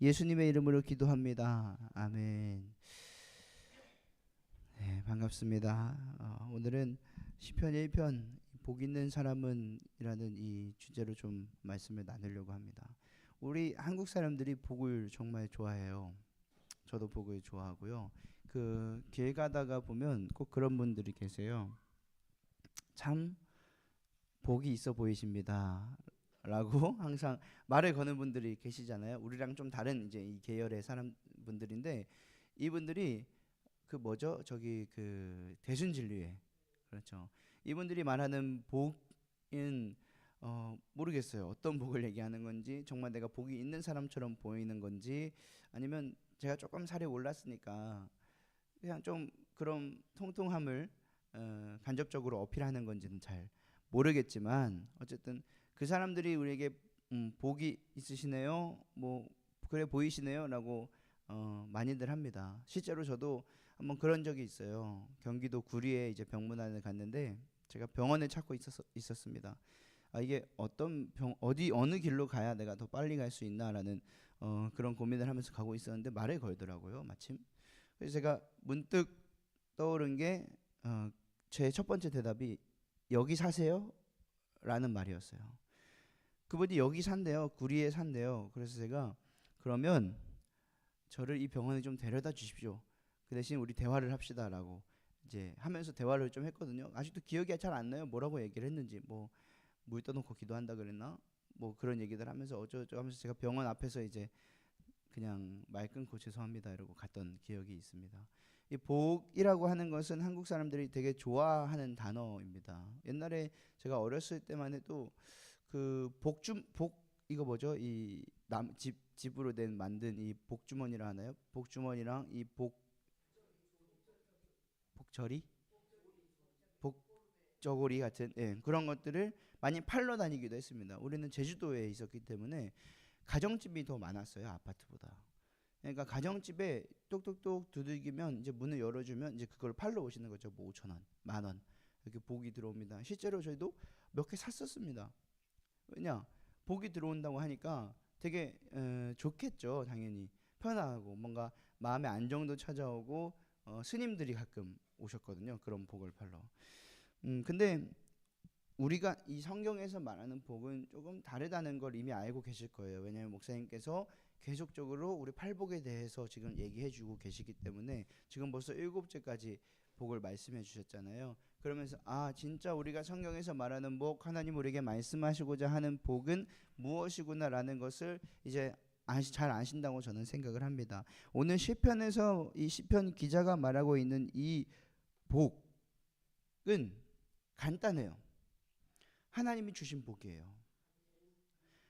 예수님의 이름으로 기도합니다. 아멘. 네, 반갑습니다. 어, 오늘은 시편 1편 복 있는 사람은이라는 이 주제로 좀 말씀을 나누려고 합니다. 우리 한국 사람들이 복을 정말 좋아해요. 저도 복을 좋아하고요. 그 길 가다가 보면 꼭 그런 분들이 계세요. 참 복이 있어 보이십니다. 라고 항상 말을 거는 분들이 계시잖아요. 우리랑 좀 다른 이제 이 계열의 사람 분들인데 이분들이 그 뭐죠? 저기 그 대순 진리회 그렇죠. 이분들이 말하는 복은 어 모르겠어요. 어떤 복을 얘기하는 건지 정말 내가 복이 있는 사람처럼 보이는 건지 아니면 제가 조금 살이 올랐으니까 그냥 좀 그런 통통함을 어, 간접적으로 어필하는 건지는 잘 모르겠지만 어쨌든 그 사람들이 우리에게 음, 복이 있으시네요. 뭐 그래 보이시네요라고 어, 많이들 합니다. 실제로 저도 한번 그런 적이 있어요. 경기도 구리에 이제 병문안을 갔는데 제가 병원을 찾고 있었, 있었습니다. 아 이게 어떤 병 어디 어느 길로 가야 내가 더 빨리 갈 수 있나라는 어, 그런 고민을 하면서 가고 있었는데 말을 걸더라고요. 마침 그래서 제가 문득 떠오른 게 어, 제 첫 번째 대답이 여기 사세요? 라는 말이었어요. 그분이 여기 산대요. 구리에 산대요. 그래서 제가 그러면 저를 이 병원에 좀 데려다 주십시오. 그 대신 우리 대화를 합시다라고 이제 하면서 대화를 좀 했거든요. 아직도 기억이 잘 안 나요. 뭐라고 얘기를 했는지 뭐 물 떠놓고 기도한다 그랬나? 뭐 그런 얘기들 하면서 어쩌고 하면서 제가 병원 앞에서 이제 그냥 말 끊고 죄송합니다 이러고 갔던 기억이 있습니다. 이 복이라고 하는 것은 한국 사람들이 되게 좋아하는 단어입니다. 옛날에 제가 어렸을 때만 해도 그 복주 복 이거 뭐죠? 이 남 집 집으로 된 만든 이 복주머니라 하나요? 복주머니랑 이 복 복저리 복저고리 같은 예, 그런 것들을 많이 팔러 다니기도 했습니다. 우리는 제주도에 있었기 때문에 가정집이 더 많았어요 아파트보다. 그러니까 가정집에 똑똑똑 두들기면 이제 문을 열어주면 이제 그걸 팔러 오시는 거죠. 뭐 5천 원, 만 원. 이렇게 복이 들어옵니다. 실제로 저희도 몇 개 샀었습니다. 왜냐 복이 들어온다고 하니까 되게 에, 좋겠죠. 당연히 편하고 뭔가 마음의 안정도 찾아오고 어, 스님들이 가끔 오셨거든요. 그런 복을 팔러. 음 근데 우리가 이 성경에서 말하는 복은 조금 다르다는 걸 이미 알고 계실 거예요. 왜냐하면 목사님께서 계속적으로 우리 팔복에 대해서 지금 얘기해 주고 계시기 때문에 지금 벌써 일곱째까지 복을 말씀해 주셨잖아요. 그러면서 아 진짜 우리가 성경에서 말하는 복 하나님 우리에게 말씀하시고자 하는 복은 무엇이구나라는 것을 이제 아시, 잘 아신다고 저는 생각을 합니다. 오늘 시편에서 이 시편 기자가 말하고 있는 이 복은 간단해요. 하나님이 주신 복이에요.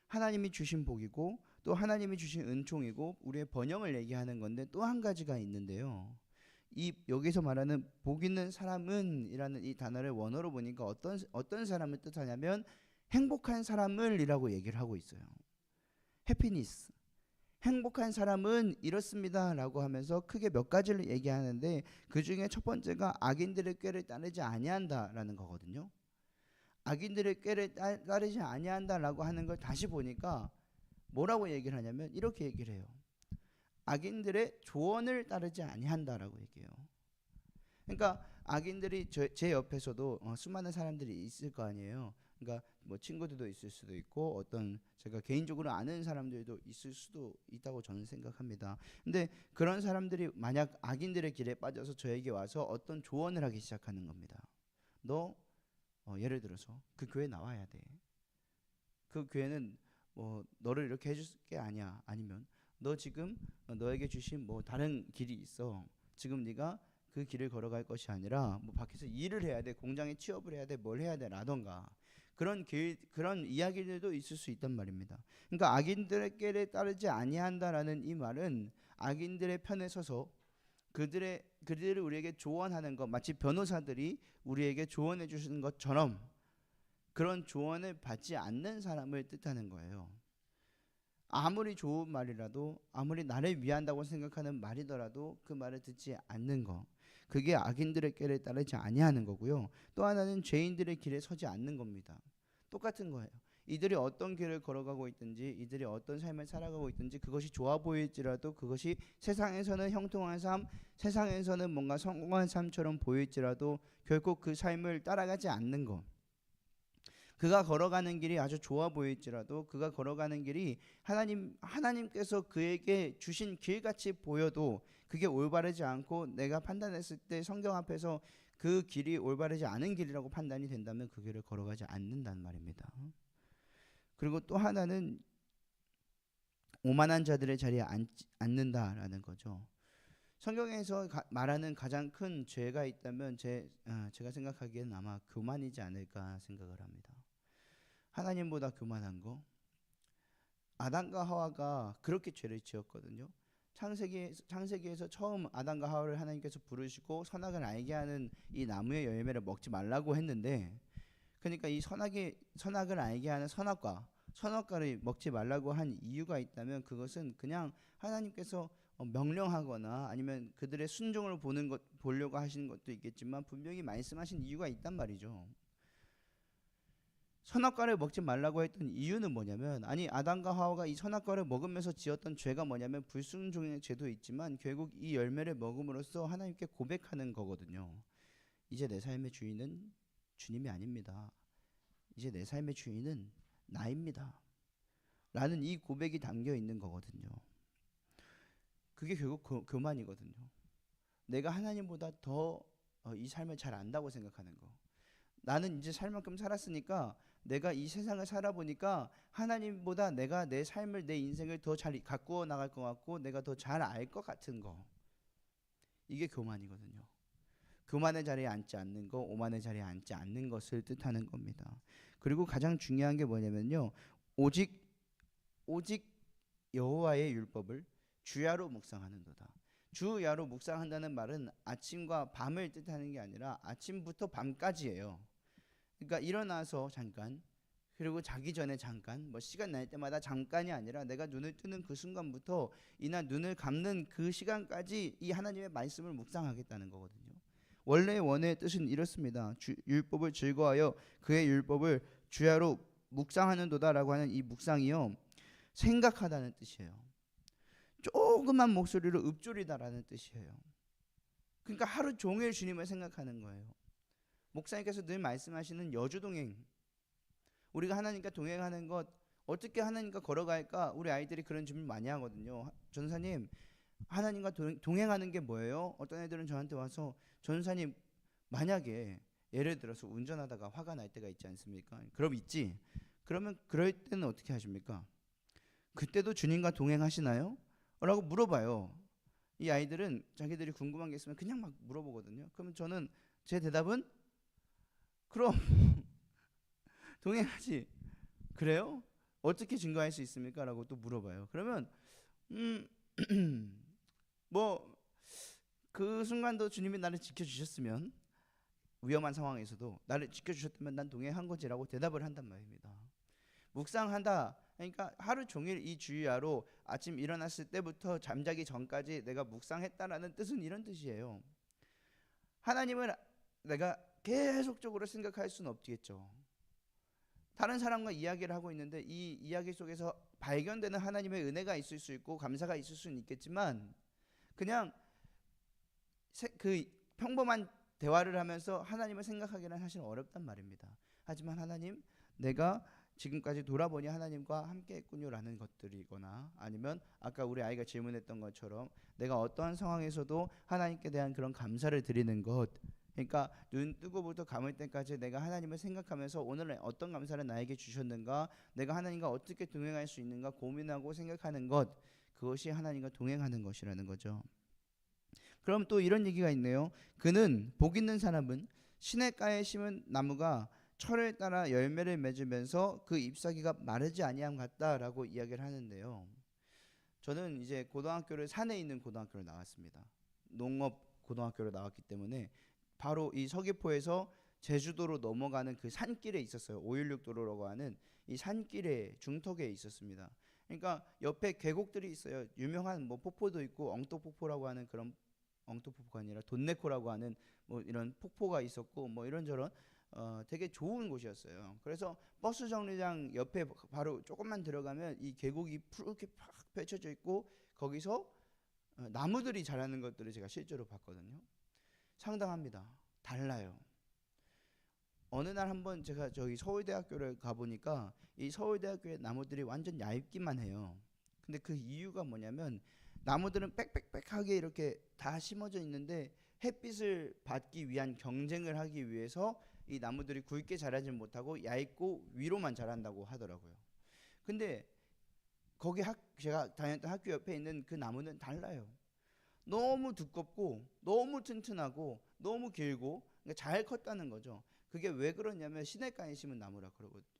하나님이 주신 복이고 또 하나님이 주신 은총이고 우리의 번영을 얘기하는 건데 또 한 가지가 있는데요. 이 여기서 말하는 복 있는 사람은이라는 이 단어를 원어로 보니까 어떤 어떤 사람을 뜻하냐면 행복한 사람을이라고 얘기를 하고 있어요. 해피니스. 행복한 사람은 이렇습니다라고 하면서 크게 몇 가지를 얘기하는데 그 중에 첫 번째가 악인들의 꾀를 따르지 아니한다라는 거거든요. 악인들의 꾀를 따르지 아니한다라고 하는 걸 다시 보니까 뭐라고 얘기를 하냐면 이렇게 얘기를 해요. 악인들의 조언을 따르지 아니한다라고 얘기해요. 그러니까 악인들이 저, 제 옆에서도 어, 수많은 사람들이 있을 거 아니에요. 그러니까 뭐 친구들도 있을 수도 있고 어떤 제가 개인적으로 아는 사람들도 있을 수도 있다고 저는 생각합니다. 근데 그런 사람들이 만약 악인들의 길에 빠져서 저에게 와서 어떤 조언을 하기 시작하는 겁니다. 너 어, 예를 들어서 그 교회 나와야 돼. 그 교회는 뭐 너를 이렇게 해줄 게 아니야. 아니면 너 지금 너에게 주신 뭐 다른 길이 있어. 지금 네가 그 길을 걸어갈 것이 아니라 뭐 밖에서 일을 해야 돼. 공장에 취업을 해야 돼. 뭘 해야 돼라던가. 그런 길, 그런 이야기들도 있을 수 있단 말입니다. 그러니까 악인들의 길에 따르지 아니한다라는 이 말은 악인들의 편에 서서 그들의 그들을 우리에게 조언하는 것 마치 변호사들이 우리에게 조언해 주시는 것처럼 그런 조언을 받지 않는 사람을 뜻하는 거예요. 아무리 좋은 말이라도 아무리 나를 위한다고 생각하는 말이더라도 그 말을 듣지 않는 거 그게 악인들의 길에 따르지 아니하는 거고요. 또 하나는 죄인들의 길에 서지 않는 겁니다. 똑같은 거예요. 이들이 어떤 길을 걸어가고 있든지 이들이 어떤 삶을 살아가고 있든지 그것이 좋아 보일지라도 그것이 세상에서는 형통한 삶, 세상에서는 뭔가 성공한 삶처럼 보일지라도 결국 그 삶을 따라가지 않는 것. 그가 걸어가는 길이 아주 좋아 보일지라도 그가 걸어가는 길이 하나님 하나님께서 그에게 주신 길 같이 보여도 그게 올바르지 않고 내가 판단했을 때 성경 앞에서 그 길이 올바르지 않은 길이라고 판단이 된다면 그 길을 걸어가지 않는단 말입니다. 그리고 또 하나는 오만한 자들의 자리에 앉, 앉는다라는 거죠. 성경에서 가, 말하는 가장 큰 죄가 있다면 제 아, 제가 생각하기에는 아마 교만이지 않을까 생각을 합니다. 하나님보다 교만한 거. 아담과 하와가 그렇게 죄를 지었거든요. 창세기 창세기에서 처음 아담과 하와를 하나님께서 부르시고 선악을 알게 하는 이 나무의 열매를 먹지 말라고 했는데 그러니까 이 선악의 선악을 알게 하는 선악과 선악과를 먹지 말라고 한 이유가 있다면 그것은 그냥 하나님께서 어, 명령하거나 아니면 그들의 순종을 보는 것 보려고 하시는 것도 있겠지만 분명히 말씀하신 이유가 있단 말이죠. 선악과를 먹지 말라고 했던 이유는 뭐냐면 아니 아담과 하와가 이 선악과를 먹으면서 지었던 죄가 뭐냐면 불순종의 죄도 있지만 결국 이 열매를 먹음으로써 하나님께 고백하는 거거든요. 이제 내 삶의 주인은 주님이 아닙니다. 이제 내 삶의 주인은 나입니다. 라는 이 고백이 담겨 있는 거거든요. 그게 결국 교, 교만이거든요. 내가 하나님보다 더 이 삶을 잘 안다고 생각하는 거. 나는 이제 살 만큼 살았으니까 내가 이 세상을 살아보니까 하나님보다 내가 내 삶을 내 인생을 더 잘 가꾸어 나갈 것 같고 내가 더 잘 알 것 같은 거 이게 교만이거든요. 교만의 자리에 앉지 않는 거, 오만의 자리에 앉지 않는 것을 뜻하는 겁니다. 그리고 가장 중요한 게 뭐냐면요, 오직 오직 여호와의 율법을 주야로 묵상하는도다. 주야로 묵상한다는 말은 아침과 밤을 뜻하는 게 아니라 아침부터 밤까지예요. 그러니까 일어나서 잠깐 그리고 자기 전에 잠깐 뭐 시간 날 때마다 잠깐이 아니라 내가 눈을 뜨는 그 순간부터 이날 눈을 감는 그 시간까지 이 하나님의 말씀을 묵상하겠다는 거거든요. 원래 원의 뜻은 이렇습니다. 주, 율법을 즐거워하여 그의 율법을 주야로 묵상하는도다라고 하는 이 묵상이요 생각하다는 뜻이에요. 조그만 목소리로 읊조리다라는 뜻이에요. 그러니까 하루 종일 주님을 생각하는 거예요. 목사님께서 늘 말씀하시는 여주동행. 우리가 하나님과 동행하는 것 어떻게 하나님과 걸어갈까? 우리 아이들이 그런 질문 많이 하거든요. 전사님 하나님과 동행하는 게 뭐예요? 어떤 애들은 저한테 와서 전사님 만약에 예를 들어서 운전하다가 화가 날 때가 있지 않습니까? 그럼 있지? 그러면 그럴 때는 어떻게 하십니까? 그때도 주님과 동행하시나요? 라고 물어봐요. 이 아이들은 자기들이 궁금한 게 있으면 그냥 막 물어보거든요. 그러면 저는 제 대답은 그럼 동행하지. 그래요? 어떻게 증거할 수 있습니까? 라고 또 물어봐요. 그러면 음 뭐 그 순간도 주님이 나를 지켜주셨으면 위험한 상황에서도 나를 지켜주셨다면 난 동행한 거지라고 대답을 한단 말입니다. 묵상한다. 그러니까 하루 종일 이 주야로 아침 일어났을 때부터 잠자기 전까지 내가 묵상했다라는 뜻은 이런 뜻이에요. 하나님을 내가 계속적으로 생각할 수는 없겠죠. 다른 사람과 이야기를 하고 있는데 이 이야기 속에서 발견되는 하나님의 은혜가 있을 수 있고 감사가 있을 수는 있겠지만 그냥 그 평범한 대화를 하면서 하나님을 생각하기는 사실 어렵단 말입니다. 하지만 하나님 내가 지금까지 돌아보니 하나님과 함께 했군요라는 것들이거나 아니면 아까 우리 아이가 질문했던 것처럼 내가 어떠한 상황에서도 하나님께 대한 그런 감사를 드리는 것 그러니까 눈 뜨고부터 감을 때까지 내가 하나님을 생각하면서 오늘 어떤 감사를 나에게 주셨는가, 내가 하나님과 어떻게 동행할 수 있는가 고민하고 생각하는 것, 그것이 하나님과 동행하는 것이라는 거죠. 그럼 또 이런 얘기가 있네요. 그는 복 있는 사람은 시냇가에 심은 나무가 철을 따라 열매를 맺으면서 그 잎사귀가 마르지 아니함 같다라고 이야기를 하는데요. 저는 이제 고등학교를 산에 있는 고등학교를 나왔습니다. 농업 고등학교를 나왔기 때문에 바로 이 서귀포에서 제주도로 넘어가는 그 산길에 있었어요. 516 도로라고 하는 이 산길에 중턱에 있었습니다. 그러니까 옆에 계곡들이 있어요. 유명한 뭐 폭포도 있고 엉토폭포라고 하는 그런 엉토폭포가 아니라 돈네코라고 하는 뭐 이런 폭포가 있었고 뭐 이런저런 어, 되게 좋은 곳이었어요. 그래서 버스 정류장 옆에 바로 조금만 들어가면 이 계곡이 푸르게 팍 펼쳐져 있고 거기서 어, 나무들이 자라는 것들을 제가 실제로 봤거든요. 상당합니다. 달라요. 어느 날 한번 제가 저기 서울대학교를 가 보니까 이 서울대학교의 나무들이 완전 얇기만 해요. 근데 그 이유가 뭐냐면 나무들은 빽빽빽하게 이렇게 다 심어져 있는데 햇빛을 받기 위한 경쟁을 하기 위해서 이 나무들이 굵게 자라지 못하고 얇고 위로만 자란다고 하더라고요. 근데 거기 학 제가 다녔던 학교 옆에 있는 그 나무는 달라요. 너무 두껍고 너무 튼튼하고 너무 길고 그러니까 잘 컸다는 거죠. 그게 왜 그러냐면 시냇가에 심은 나무라 그러거든요.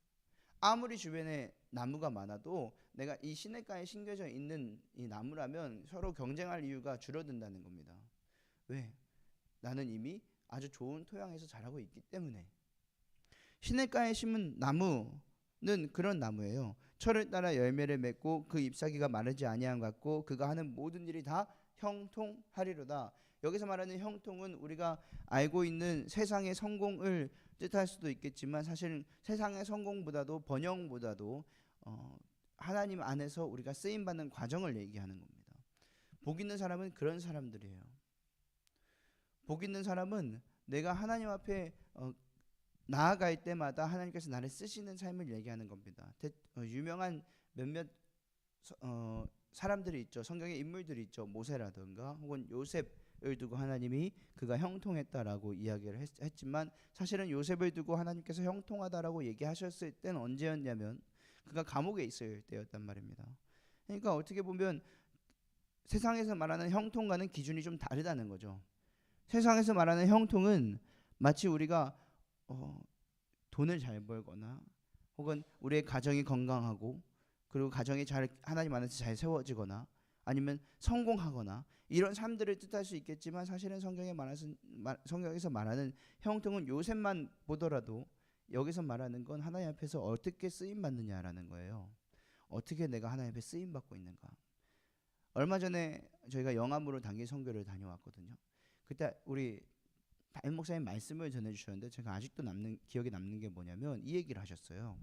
아무리 주변에 나무가 많아도 내가 이 시냇가에 심겨져 있는 이 나무라면 서로 경쟁할 이유가 줄어든다는 겁니다. 왜? 나는 이미 아주 좋은 토양에서 자라고 있기 때문에. 시냇가에 심은 나무는 그런 나무예요. 철을 따라 열매를 맺고 그 잎사귀가 마르지 아니함 같고 그가 하는 모든 일이 다 형통하리로다. 여기서 말하는 형통은 우리가 알고 있는 세상의 성공을 뜻할 수도 있겠지만 사실 세상의 성공보다도 번영보다도 어, 하나님 안에서 우리가 쓰임 받는 과정을 얘기하는 겁니다. 복 있는 사람은 그런 사람들이에요. 복 있는 사람은 내가 하나님 앞에 어, 나아갈 때마다 하나님께서 나를 쓰시는 삶을 얘기하는 겁니다. 대, 어, 유명한 몇몇 서, 어, 사람들이 있죠. 성경에 인물들이 있죠. 모세라든가 혹은 요셉을 두고 하나님이 그가 형통했다라고 이야기를 했, 했지만 사실은 요셉을 두고 하나님께서 형통하다라고 얘기하셨을 때는 언제였냐면 그가 감옥에 있을 때였단 말입니다. 그러니까 어떻게 보면 세상에서 말하는 형통과는 기준이 좀 다르다는 거죠. 세상에서 말하는 형통은 마치 우리가 어, 돈을 잘 벌거나 혹은 우리의 가정이 건강하고 그리고 가정이 잘 하나님 안에서 잘 세워지거나 아니면 성공하거나 이런 삶들을 뜻할 수 있겠지만 사실은 성경에 말하는 성경에서 말하는 형통은 요셉만 보더라도 여기서 말하는 건 하나님 앞에서 어떻게 쓰임 받느냐라는 거예요. 어떻게 내가 하나님 앞에 쓰임 받고 있는가. 얼마 전에 저희가 영암으로 단기 선교를 다녀왔거든요. 그때 우리 담임 목사님 말씀을 전해 주셨는데 제가 아직도 남는 기억에 남는 게 뭐냐면 이 얘기를 하셨어요.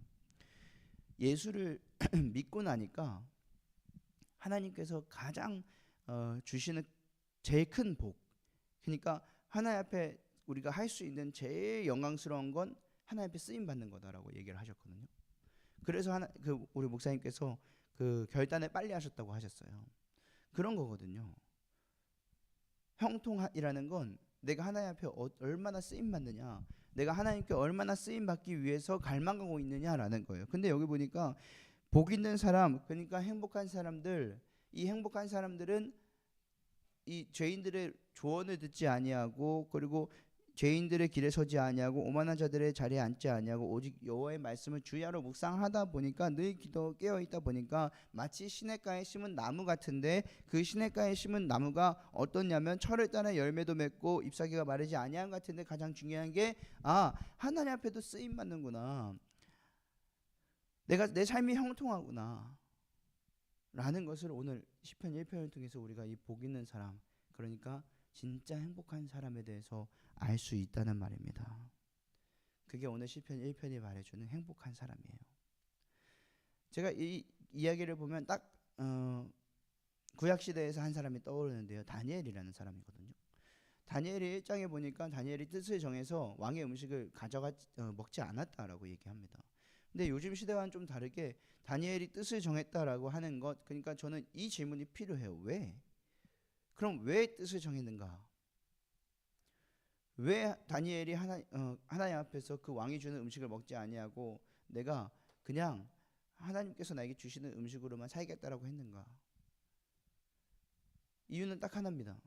예수를 믿고 나니까 하나님께서 가장 어, 주시는 제일 큰 복. 그러니까 하나님 앞에 우리가 할 수 있는 제일 영광스러운 건 하나님 앞에 쓰임 받는 거다라고 얘기를 하셨거든요. 그래서 하나 그 우리 목사님께서 그 결단을 빨리 하셨다고 하셨어요. 그런 거거든요. 형통이라는 건 내가 하나님 앞에 어, 얼마나 쓰임 받느냐, 내가 하나님께 얼마나 쓰임 받기 위해서 갈망하고 있느냐라는 거예요. 근데 여기 보니까 복 있는 사람, 그러니까 행복한 사람들, 이 행복한 사람들은 이 죄인들의 조언을 듣지 아니하고 그리고 죄인들의 길에 서지 아니하고 오만한 자들의 자리에 앉지 아니하고 오직 여호와의 말씀을 주야로 묵상하다 보니까 늘 기도 깨어 있다 보니까 마치 시냇가에 심은 나무 같은데 그 시냇가에 심은 나무가 어떻냐면 철을 따라 열매도 맺고 잎사귀가 마르지 아니함 같은데 가장 중요한 게 아 하나님 앞에도 쓰임 받는구나. 내가 내 삶이 형통하구나. 라는 것을 오늘 시편 1편을 통해서 우리가 이 복 있는 사람 그러니까 진짜 행복한 사람에 대해서 알 수 있다는 말입니다. 그게 오늘 시편 1편이 말해주는 행복한 사람이에요. 제가 이 이야기를 보면 딱 어, 구약 시대에서 한 사람이 떠오르는데요. 다니엘이라는 사람이거든요. 다니엘이 1장에 보니까 다니엘이 뜻을 정해서 왕의 음식을 가져가 어, 먹지 않았다라고 얘기합니다. 근데 요즘 시대와는 좀 다르게 다니엘이 뜻을 정했다라고 하는 것 그러니까 저는 이 질문이 필요해요. 왜? 그럼 왜 뜻을 정했는가? 왜 다니엘이 하나 어, 하나님 앞에서 그 왕이 주는 음식을 먹지 아니하고 내가 그냥 하나님께서 나에게 주시는 음식으로만 살겠다라고 했는가? 이유는 딱 하나입니다.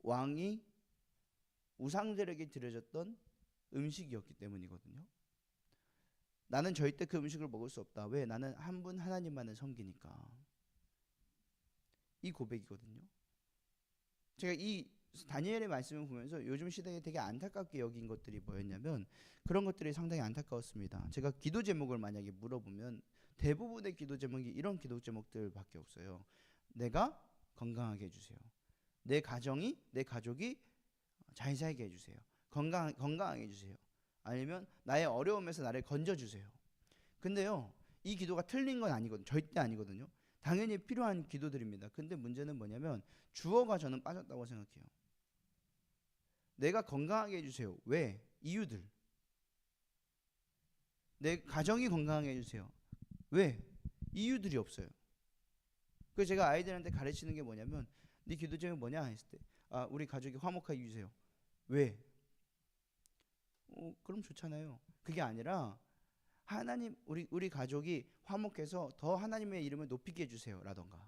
왕이 우상들에게 드려졌던 음식이었기 때문이거든요. 나는 절대 그 음식을 먹을 수 없다. 왜? 나는 한 분 하나님만을 섬기니까. 이 고백이거든요. 제가 이 다니엘의 말씀을 보면서 요즘 시대에 되게 안타깝게 여긴 것들이 뭐였냐면 그런 것들이 상당히 안타까웠습니다. 제가 기도 제목을 만약에 물어보면 대부분의 기도 제목이 이런 기도 제목들밖에 없어요. 내가 건강하게 해주세요. 내 가정이 내 가족이 잘 살게 해주세요. 건강 건강하게 해주세요. 아니면 나의 어려움에서 나를 건져주세요. 근데요, 이 기도가 틀린 건 아니거든, 절대 아니거든요. 당연히 필요한 기도들입니다. 근데 문제는 뭐냐면 주어가 저는 빠졌다고 생각해요. 내가 건강하게 해주세요. 왜? 이유들. 내 가정이 건강하게 해주세요. 왜? 이유들이 없어요. 그래서 제가 아이들한테 가르치는 게 뭐냐면 네 기도 제목이 뭐냐 했을 때 아, 우리 가족이 화목하게 해주세요. 왜? 어, 그럼 좋잖아요. 그게 아니라 하나님 우리 우리 가족이 화목해서 더 하나님의 이름을 높이게 해주세요라던가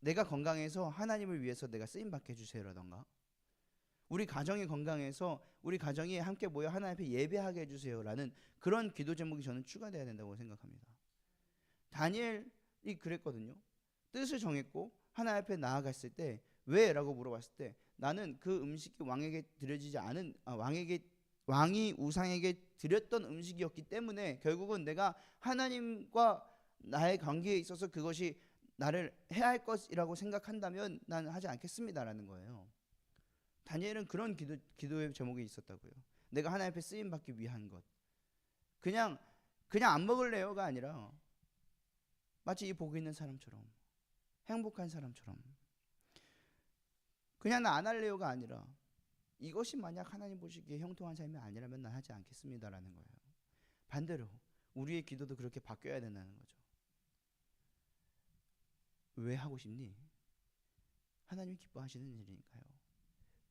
내가 건강해서 하나님을 위해서 내가 쓰임 받게 해주세요라던가 우리 가정이 건강해서 우리 가정이 함께 모여 하나님 앞에 예배하게 해주세요라는 그런 기도 제목이 저는 추가돼야 된다고 생각합니다. 다니엘이 그랬거든요. 뜻을 정했고 하나님 앞에 나아갔을 때 왜라고 물어봤을 때 나는 그 음식이 왕에게 드려지지 않은 아, 왕에게 왕이 우상에게 드렸던 음식이었기 때문에 결국은 내가 하나님과 나의 관계에 있어서 그것이 나를 해야 할 것이라고 생각한다면 나는 하지 않겠습니다라는 거예요. 다니엘은 그런 기도 기도의 제목이 있었다고요. 내가 하나님 앞에 쓰임 받기 위한 것. 그냥 그냥 안 먹을래요가 아니라 마치 이 보고 있는 사람처럼 행복한 사람처럼 그냥 나 안 할래요가 아니라 이것이 만약 하나님 보시기에 형통한 삶이 아니라면 난 하지 않겠습니다라는 거예요. 반대로 우리의 기도도 그렇게 바뀌어야 된다는 거죠. 왜 하고 싶니? 하나님이 기뻐하시는 일이니까요.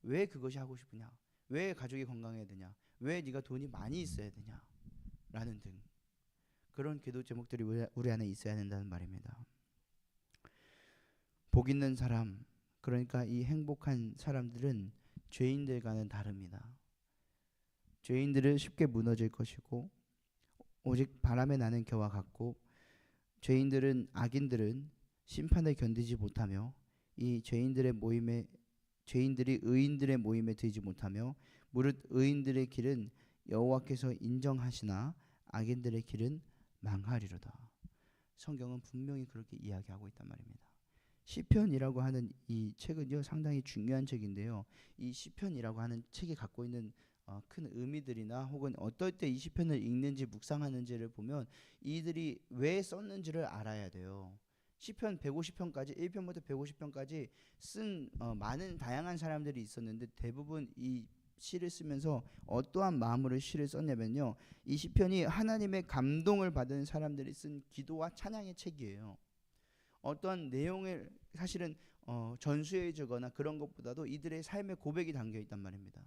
왜 그것이 하고 싶으냐? 왜 가족이 건강해야 되냐? 왜 네가 돈이 많이 있어야 되냐? 라는 등 그런 기도 제목들이 우리- 안에 있어야 된다는 말입니다. 복 있는 사람 그러니까 이 행복한 사람들은 죄인들과는 다릅니다. 죄인들은 쉽게 무너질 것이고 오직 바람에 나는 겨와 같고 죄인들은 악인들은 심판을 견디지 못하며 이 죄인들의 모임에 죄인들이 의인들의 모임에 들지 못하며 무릇 의인들의 길은 여호와께서 인정하시나 악인들의 길은 망하리로다. 성경은 분명히 그렇게 이야기하고 있단 말입니다. 시편이라고 하는 이 책은요 상당히 중요한 책인데요. 이 시편이라고 하는 책이 갖고 있는 어, 큰 의미들이나 혹은 어떨 때 이 시편을 읽는지 묵상하는지를 보면 이들이 왜 썼는지를 알아야 돼요. 시편 150편까지 1편부터 150편까지 쓴 어, 많은 다양한 사람들이 있었는데 대부분 이 시를 쓰면서 어떠한 마음으로 시를 썼냐면요. 이 시편이 하나님의 감동을 받은 사람들이 쓴 기도와 찬양의 책이에요. 어떠한 내용을 사실은 어, 전수해 주거나 그런 것보다도 이들의 삶의 고백이 담겨 있단 말입니다.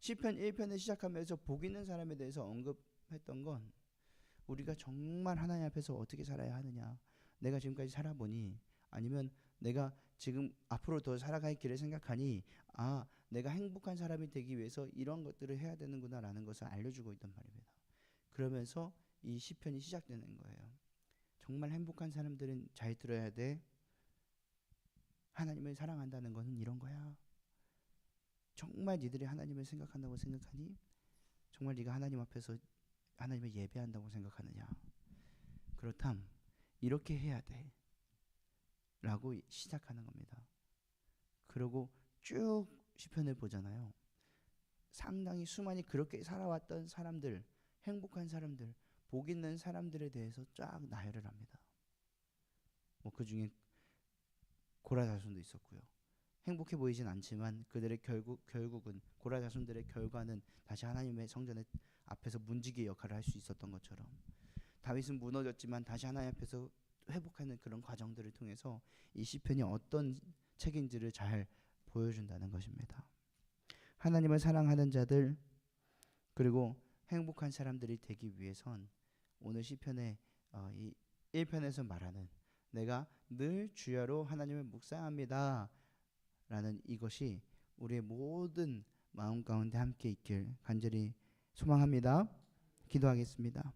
시편 1편을 시작하면서 복 있는 사람에 대해서 언급했던 건 우리가 정말 하나님 앞에서 어떻게 살아야 하느냐. 내가 지금까지 살아보니 아니면 내가 지금 앞으로 더 살아갈 길을 생각하니 아 내가 행복한 사람이 되기 위해서 이런 것들을 해야 되는구나라는 것을 알려주고 있단 말입니다. 그러면서 이 시편이 시작되는 거예요. 정말 행복한 사람들은 잘 들어야 돼. 하나님을 사랑한다는 것은 이런 거야. 정말 니들이 하나님을 생각한다고 생각하니? 정말 네가 하나님 앞에서 하나님을 예배한다고 생각하느냐? 그렇담 이렇게 해야 돼. 라고 시작하는 겁니다. 그리고 쭉 시편을 보잖아요. 상당히 수많이 그렇게 살아왔던 사람들, 행복한 사람들, 복 있는 사람들에 대해서 쫙 나열을 합니다. 뭐 그 중에 고라 자손도 있었고요. 행복해 보이진 않지만 그들의 결국 결국은 고라 자손들의 결과는 다시 하나님의 성전의 앞에서 문지기 역할을 할 수 있었던 것처럼 다윗은 무너졌지만 다시 하나님 앞에서 회복하는 그런 과정들을 통해서 이 시편이 어떤 책인지를 잘 보여준다는 것입니다. 하나님을 사랑하는 자들 그리고 행복한 사람들이 되기 위해선 오늘 시편의 어, 이 1편에서 말하는 내가 늘 주야로 하나님을 묵상합니다. 라는 이것이 우리의 모든 마음 가운데 함께 있길 간절히 소망합니다. 기도하겠습니다.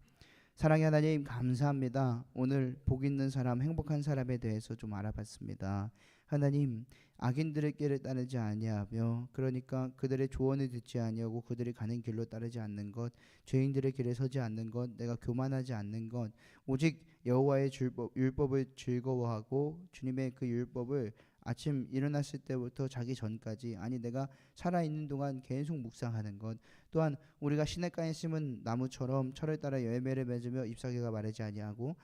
사랑의 하나님 감사합니다. 오늘 복 있는 사람, 행복한 사람에 대해서 좀 알아봤습니다. 하나님, 악인들의 길을 따르지 아니하며 그러니까 그들의 조언을 듣지 아니하고 그들이 가는 길로 따르지 않는 것, 죄인들의 길에 서지 않는 것, 내가 교만하지 않는 것, 오직 여호와의 율법, 율법을 즐거워하고 주님의 그 율법을 아침 일어났을 때부터 자기 전까지 아니 내가 살아 있는 동안 계속 묵상하는 것 또한 우리가 시냇가에 심은 나무처럼 철을 따라 열매를 맺으며 잎사귀가 마르지 아니하고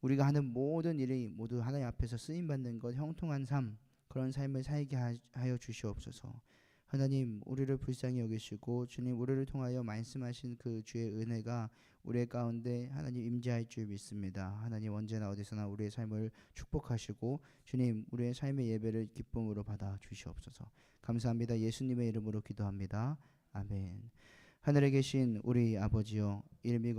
우리가 하는 모든 일이 모두 하나님 앞에서 쓰임 받는 것 형통한 삶 그런 삶을 살게 하- 하여 주시옵소서. 하나님 우리를 불쌍히 여기시고 주님 우리를 통하여 말씀하신 그 주의 은혜가 우리의 가운데 하나님 임재할 줄 믿습니다. 하나님 언제나 어디서나 우리의 삶을 축복하시고 주님 우리의 삶의 예배를 기쁨으로 받아 주시옵소서. 감사합니다. 예수님의 이름으로 기도합니다. 아멘. 하늘에 계신 우리 아버지여 이름이 거룩